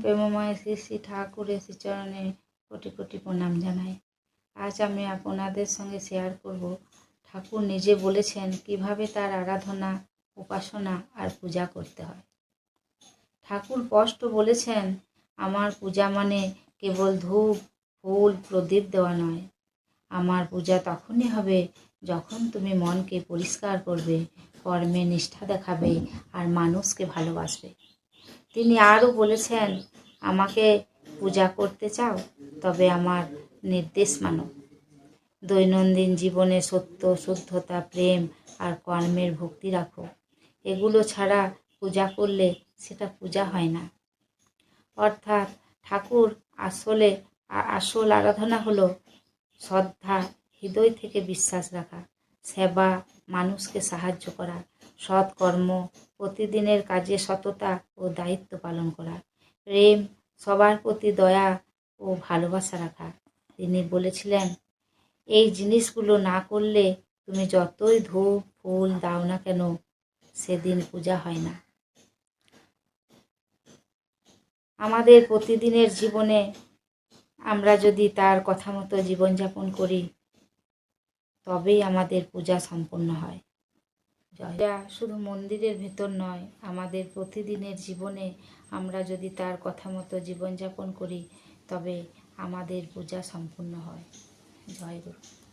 প্রেমময় শ্রী শ্রী ঠাকুরের শ্রীচরণে কোটি কোটি প্রণাম জানাই। আজ আমি আপনাদের সঙ্গে শেয়ার করব। ঠাকুর নিজে বলেছেন কীভাবে তার আরাধনা, উপাসনা আর পূজা করতে হয়। ঠাকুর স্পষ্ট বলেছেন, আমার পূজা মানে কেবল ধূপ, ফুল, প্রদীপ দেওয়া নয়। আমার পূজা তখনই হবে যখন তুমি মনকে পরিষ্কার করবে, কর্মে নিষ্ঠা দেখাবে আর মানুষকে ভালোবাসবে। তিনি আরও বলেছেন, আমাকে পূজা করতে চাও, তবে আমার নির্দেশ মানো। দৈনন্দিন জীবনে সত্য, শুদ্ধতা, প্রেম আর কর্মের ভক্তি রাখো। এগুলো ছাড়া পূজা করলে সেটা পূজা হয় না। অর্থাৎ ঠাকুর আসলে, আসল আরাধনা হলো শ্রদ্ধা, হৃদয় থেকে বিশ্বাস রাখা, সেবা, মানুষকে সাহায্য করা সৎকর্ম, প্রতিদিনের কাজে সততা ও দায়িত্ব পালন করা। প্রেম, সবার প্রতি দয়া ও ভালোবাসা রাখা। তিনি বলেছিলেন, এই জিনিসগুলো না করলে তুমি যতই ধূপ, ফুল দাও না কেন, সেদিন পূজা হয় না। আমাদের প্রতিদিনের জীবনে আমরা যদি তার কথা মতো জীবনযাপন করি, তবেই আমাদের পূজা সম্পন্ন হয়। যা শুধু মন্দিরের ভেতর নয়, আমাদের প্রতিদিনের জীবনে আমরা যদি তার কথা মতো জীবনযাপন করি, তবে আমাদের পূজা সম্পূর্ণ হয়। জয় গুরু।